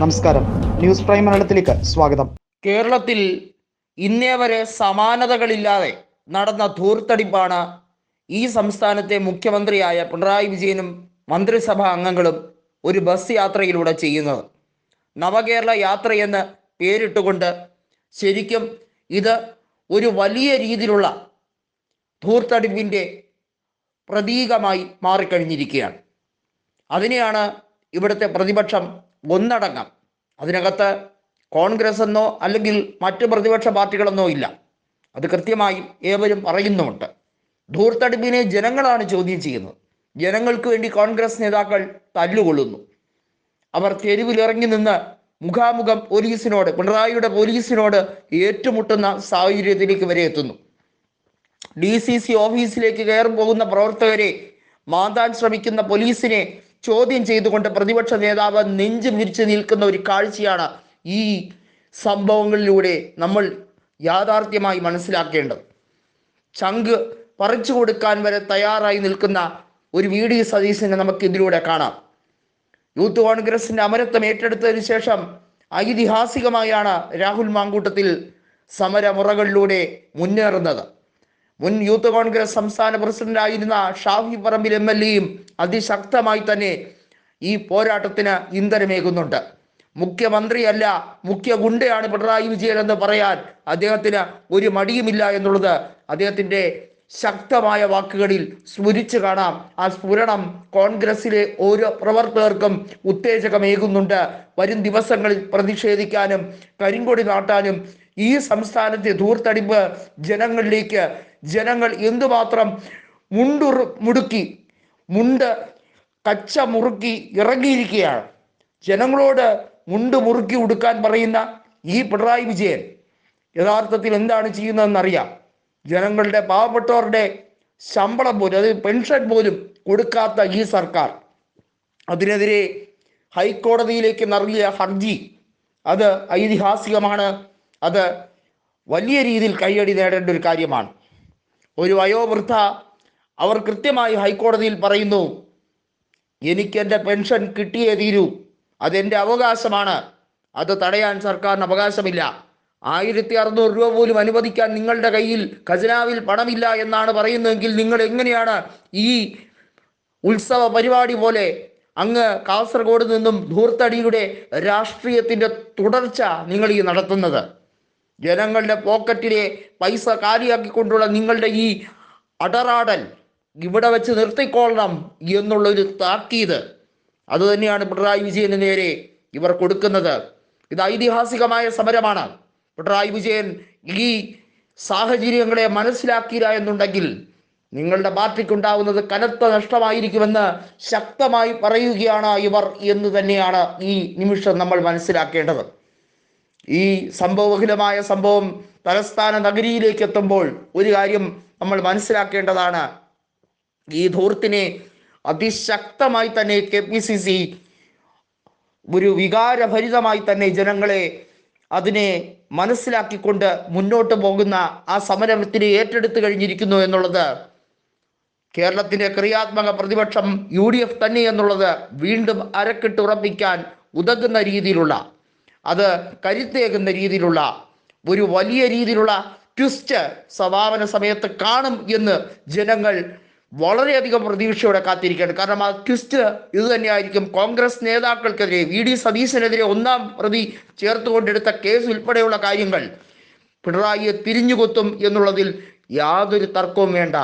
നമസ്കാരം. News prime മലയാളത്തിലേക്ക് സ്വാഗതം. കേരളത്തിൽ ഇന്നേ വരെ സമാനതകളില്ലാതെ നടന്ന ധൂർത്തടിപ്പാണ് ഈ സംസ്ഥാനത്തെ മുഖ്യമന്ത്രിയായ പിണറായി വിജയനും മന്ത്രിസഭാ അംഗങ്ങളും ഒരു ബസ് യാത്രയിലൂടെ ചെയ്യുന്നത്. നവകേരള യാത്രയെന്ന് പേരിട്ടുകൊണ്ട് ശരിക്കും ഇത് ഒരു വലിയ രീതിയിലുള്ള ധൂർത്തടിപ്പിന്റെ പ്രതീകമായി മാറിക്കഴിഞ്ഞിരിക്കുകയാണ്. അതിനെയാണ് ഇവിടുത്തെ പ്രതിപക്ഷം ഒന്നടങ്കം. അതിനകത്ത് കോൺഗ്രസ് എന്നോ അല്ലെങ്കിൽ മറ്റ് പ്രതിപക്ഷ പാർട്ടികളെന്നോ ഇല്ല. അത് കൃത്യമായി ഏവരും പറയുന്നുമുണ്ട്. ധൂർത്തടിപ്പിനെ ജനങ്ങളാണ് ചോദ്യം ചെയ്യുന്നത്. ജനങ്ങൾക്ക് വേണ്ടി കോൺഗ്രസ് നേതാക്കൾ തല്ലുകൊള്ളുന്നു. അവർ തെരുവിലിറങ്ങി നിന്ന് മുഖാമുഖം പോലീസിനോട് പിണറായിയുടെ പോലീസിനോട് ഏറ്റുമുട്ടുന്ന സാഹചര്യത്തിലേക്ക് വരെ എത്തുന്നു. ഡി സി സി ഓഫീസിലേക്ക് കയറി പോകുന്ന പ്രവർത്തകരെ മാന്താൻ ശ്രമിക്കുന്ന പോലീസിനെ ചോദ്യം ചെയ്തുകൊണ്ട് പ്രതിപക്ഷ നേതാവ് നെഞ്ചു വിരിച്ചു നിൽക്കുന്ന ഒരു കാഴ്ചയാണ് ഈ സംഭവങ്ങളിലൂടെ നമ്മൾ യാഥാർത്ഥ്യമായി മനസ്സിലാക്കേണ്ടത്. ചങ്ക് പറിച്ചു കൊടുക്കാൻ വരെ തയ്യാറായി നിൽക്കുന്ന ഒരു വി ഡി സതീശനെ നമുക്ക് ഇതിലൂടെ കാണാം. യൂത്ത് കോൺഗ്രസിന്റെ അമരത്വം ഏറ്റെടുത്തതിനു ശേഷം ഐതിഹാസികമായാണ് രാഹുൽ മാങ്കൂട്ടത്തിൽ സമരമുറകളിലൂടെ മുന്നേറുന്നത്. മുൻ യൂത്ത് കോൺഗ്രസ് സംസ്ഥാന പ്രസിഡന്റായിരുന്ന ഷാഫി പറമ്പിൽ എം എൽ എയും അതിശക്തമായി തന്നെ ഈ പോരാട്ടത്തിന് ഇന്ധനമേകുന്നുണ്ട്. മുഖ്യമന്ത്രിയല്ല മുഖ്യ ഗുണ്ടയാണ് പിണറായി വിജയൻ എന്ന് പറയാൻ അദ്ദേഹത്തിന് ഒരു മടിയുമില്ല എന്നുള്ളത് അദ്ദേഹത്തിന്റെ ശക്തമായ വാക്കുകളിൽ സ്ഫുരിച്ചു കാണാം. ആ സ്ഫുരണം കോൺഗ്രസിലെ ഓരോ പ്രവർത്തകർക്കും ഉത്തേജകമേകുന്നുണ്ട്. വരും ദിവസങ്ങളിൽ പ്രതിഷേധിക്കാനും കരിങ്കൊടി നാട്ടാനും ഈ സംസ്ഥാനത്തെ ധൂർത്തടിപ്പ് ജനങ്ങളിലേക്ക് ജനങ്ങൾ എന്തുമാത്രം മുണ്ടുറു മുടുക്കി മുണ്ട് കച്ച മുറുക്കി ഇറങ്ങിയിരിക്കുകയാണ്. ജനങ്ങളോട് മുണ്ട് മുറുക്കി ഉടുക്കാൻ പറയുന്ന ഈ പിണറായി വിജയൻ യഥാർത്ഥത്തിൽ എന്താണ് ചെയ്യുന്നതെന്ന് ചെയ്യുന്നതെന്നറിയാം. ജനങ്ങളുടെ പാവപ്പെട്ടവരുടെ ശമ്പളം പോലും അത് പെൻഷൻ പോലും കൊടുക്കാത്ത ഈ സർക്കാർ. അതിനെതിരെ ഹൈക്കോടതിയിലേക്ക് നൽകിയ ഹർജി അത് ഐതിഹാസികമാണ്. അത് വലിയ രീതിയിൽ കൈയടി നേടേണ്ട ഒരു കാര്യമാണ്. ഒരു വയോവൃദ്ധ അവർ കൃത്യമായി ഹൈക്കോടതിയിൽ പറയുന്നു എനിക്ക് എന്റെ പെൻഷൻ കിട്ടിയേ തീരൂ. അതെന്റെ അവകാശമാണ്. അത് തടയാൻ സർക്കാരിന് അവകാശമില്ല. ആയിരത്തി അറുന്നൂറ് രൂപ പോലും അനുവദിക്കാൻ നിങ്ങളുടെ കയ്യിൽ ഖജനാവിൽ പണമില്ല എന്നാണ് പറയുന്നതെങ്കിൽ നിങ്ങൾ എങ്ങനെയാണ് ഈ ഉത്സവ പരിപാടി പോലെ അങ്ങ് കാസർഗോഡ് നിന്നും ധൂർത്തടിയുടെ രാഷ്ട്രീയത്തിന്റെ തുടർച്ച നിങ്ങൾ ഈ നടത്തുന്നത്? ജനങ്ങളുടെ പോക്കറ്റിലെ പൈസ കാലിയാക്കിക്കൊണ്ടുള്ള നിങ്ങളുടെ ഈ അടറാടൽ ഇവിടെ വെച്ച് നിർത്തിക്കൊള്ളണം എന്നുള്ളൊരു താക്കീത്. അതുതന്നെയാണ് പിണറായി വിജയന് നേരെ ഇവർ കൊടുക്കുന്നത്. ഇത് ഐതിഹാസികമായ സമരമാണ്. പിണറായി വിജയൻ ഈ സാഹചര്യങ്ങളെ മനസ്സിലാക്കിയില്ല എന്നുണ്ടെങ്കിൽ നിങ്ങളുടെ പാർട്ടിക്കുണ്ടാവുന്നത് കനത്ത നഷ്ടമായിരിക്കുമെന്ന് ശക്തമായി പറയുകയാണ് ഇവർ എന്ന് തന്നെയാണ് ഈ നിമിഷം നമ്മൾ മനസ്സിലാക്കേണ്ടത്. ഈ സംഭവബഹുലമായ സംഭവം തലസ്ഥാന നഗരിയിലേക്ക് എത്തുമ്പോൾ ഒരു കാര്യം നമ്മൾ മനസ്സിലാക്കേണ്ടതാണ്. ഈ ധൂർത്തിനെ അതിശക്തമായി തന്നെ കെ പി സി സി ഒരു വികാരഭരിതമായി തന്നെ ജനങ്ങളെ അതിനെ മനസ്സിലാക്കിക്കൊണ്ട് മുന്നോട്ട് പോകുന്ന ആ സമരത്തിന് ഏറ്റെടുത്തു കഴിഞ്ഞിരിക്കുന്നു എന്നുള്ളത് കേരളത്തിന്റെ ക്രിയാത്മക പ്രതിപക്ഷം യു ഡി എഫ് തന്നെ എന്നുള്ളത് വീണ്ടും അരക്കിട്ടുറപ്പിക്കാൻ ഉതകുന്ന രീതിയിലുള്ള അത് കരുത്തേകുന്ന രീതിയിലുള്ള ഒരു വലിയ രീതിയിലുള്ള ട്വിസ്റ്റ് സമാപന സമയത്ത് കാണും എന്ന് ജനങ്ങൾ വളരെയധികം പ്രതീക്ഷയോടെ കാത്തിരിക്കുകയാണ്. കാരണം ആ ട്വിസ്റ്റ് ഇത് തന്നെയായിരിക്കും കോൺഗ്രസ് നേതാക്കൾക്കെതിരെ വി ഡി സതീശനെതിരെ ഒന്നാം പ്രതി ചേർത്തുകൊണ്ടെടുത്ത കേസ് ഉൾപ്പെടെയുള്ള കാര്യങ്ങൾ പിണറായിയെ തിരിഞ്ഞുകൊത്തും എന്നുള്ളതിൽ യാതൊരു തർക്കവും വേണ്ട.